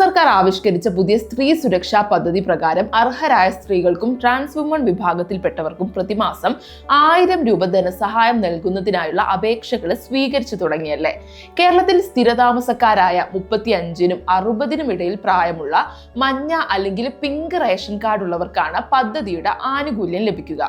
സർക്കാർ ആവിഷ്കരിച്ച പുതിയ സ്ത്രീ സുരക്ഷാ പദ്ധതി പ്രകാരം അർഹരായ സ്ത്രീകൾക്കും ട്രാൻസ് വുമൺ വിഭാഗത്തിൽപ്പെട്ടവർക്കും പ്രതിമാസം ആയിരം രൂപ ധനസഹായം നൽകുന്നതിനായുള്ള അപേക്ഷകൾ സ്വീകരിച്ചു തുടങ്ങിയല്ലേ? കേരളത്തിൽ സ്ഥിരതാമസക്കാരായ മുപ്പത്തി അഞ്ചിനും അറുപതിനും ഇടയിൽ പ്രായമുള്ള മഞ്ഞ അല്ലെങ്കിൽ പിങ്ക് റേഷൻ കാർഡ് ഉള്ളവർക്കാണ് പദ്ധതിയുടെ ആനുകൂല്യം ലഭിക്കുക.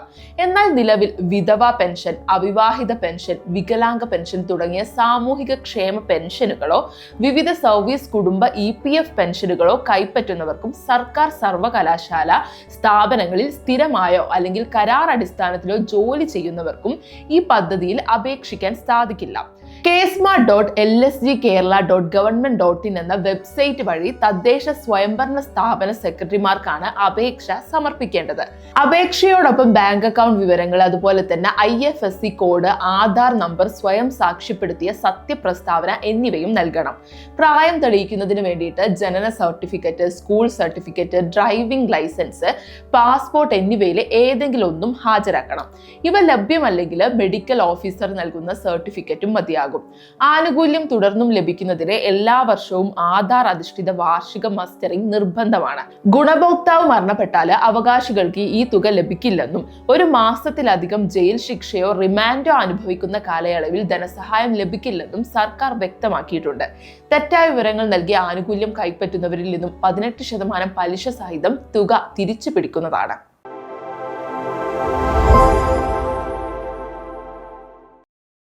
എന്നാൽ നിലവിൽ വിധവ പെൻഷൻ അവിവാഹിത പെൻഷൻ വികലാംഗ പെൻഷൻ തുടങ്ങിയ സാമൂഹിക ക്ഷേമ പെൻഷനുകളോ വിവിധ സർവീസ് കുടുംബ ഇ പി എഫ് പെൻഷനുകളോ കൈപ്പറ്റുന്നവർക്കും സർക്കാർ സർവകലാശാല സ്ഥാപനങ്ങളിൽ സ്ഥിരമായോ അല്ലെങ്കിൽ കരാർ അടിസ്ഥാനത്തിലോ ജോലി ചെയ്യുന്നവർക്കും ഈ പദ്ധതിയിൽ അപേക്ഷിക്കാൻ സാധിക്കില്ല. കേസ്മ dot L S G Kerala dot government dot in എന്ന വെബ്സൈറ്റ് വഴി തദ്ദേശ സ്വയംഭരണ സ്ഥാപന സെക്രട്ടറിമാർക്കാണ് അപേക്ഷ സമർപ്പിക്കേണ്ടത്. അപേക്ഷയോടൊപ്പം ബാങ്ക് അക്കൗണ്ട് വിവരങ്ങൾ അതുപോലെ തന്നെ I F S C code Aadhaar number സ്വയം സാക്ഷ്യപ്പെടുത്തിയ സത്യപ്രസ്താവന എന്നിവയും നൽകണം. പ്രായം തെളിയിക്കുന്നതിന് വേണ്ടിയിട്ട് ജനന certificate school certificate driving licence passport എന്നിവയിലെ ഏതെങ്കിലും ഒന്നും ഹാജരാക്കണം. ഇവ ലഭ്യമല്ലെങ്കിൽ മെഡിക്കൽ ഓഫീസർ നൽകുന്ന സർട്ടിഫിക്കറ്റും മതിയാകും. ആനുകൂല്യം തുടർന്നും ലഭിക്കുന്നതിന് എല്ലാ വർഷവും ആധാർ അധിഷ്ഠിത വാർഷിക മസ്റ്ററിംഗ് നിർബന്ധമാണ്. ഗുണഭോക്താവ് മരണപ്പെട്ടാൽ അവകാശികൾക്ക് ഈ തുക ലഭിക്കില്ലെന്നും ഒരു മാസത്തിലധികം ജയിൽ ശിക്ഷയോ റിമാൻഡോ അനുഭവിക്കുന്ന കാലയളവിൽ ധനസഹായം ലഭിക്കില്ലെന്നും സർക്കാർ വ്യക്തമാക്കിയിട്ടുണ്ട്. തെറ്റായ വിവരങ്ങൾ നൽകി ആനുകൂല്യം കൈപ്പറ്റുന്നവരിൽ നിന്നും പതിനെട്ട് ശതമാനം പലിശ സഹിതം തുക തിരിച്ചു പിടിക്കുന്നതാണ്.